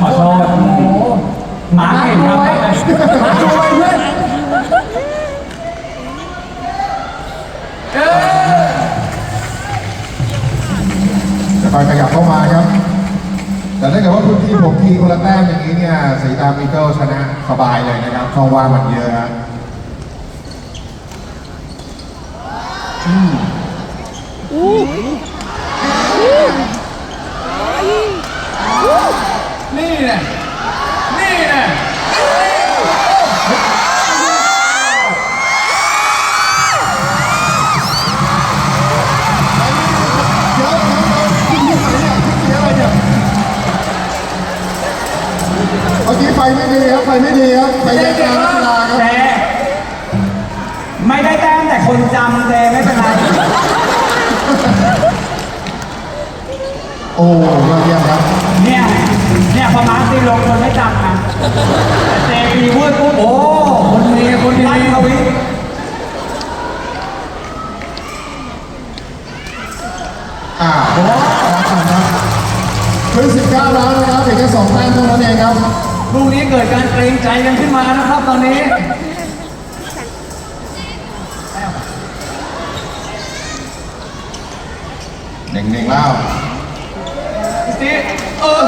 ขอโทษหมาเก่งครับมาดูไว้เพื่อนเออจะคอยขยับเข้ามาครับ แต่ถ้าเกิดว่าคุณทีผมทีคนละแต้มอย่างนี้เนี่ยสีตามอีเกิลชนะสบายเลยนะครับช่องว่างมันเยอะฮะนี่แหละ นี่แหละเดี๋ยวเดี๋ยวเดี๋ยวที่ไหนเนี่ยที่เสียอะไรเนี่ยเมื่อกี้ไฟไม่ดีครับไฟไม่ดีครับไฟแดงกลางนักกีฬาครับเจไม่ได้แต้มแต่คนจำเจไม่เป็นไร โอ้ยอดเยี่ยมครับ เนี่ย เนี่ยพอมาร์คตีลงคนไม่จำนะแต่เจมีพูดปุ๊บโอ้คนนี้คนนี้ไล่ทวิตอ่าครับครับคือ19แล้วนะครับเพียงแค่สองแต้มเท่านั้นเองครับลูกนี้เกิดการเกรงใจกันขึ้นมานะครับตอนนี้เน่งๆแล้วสิเออ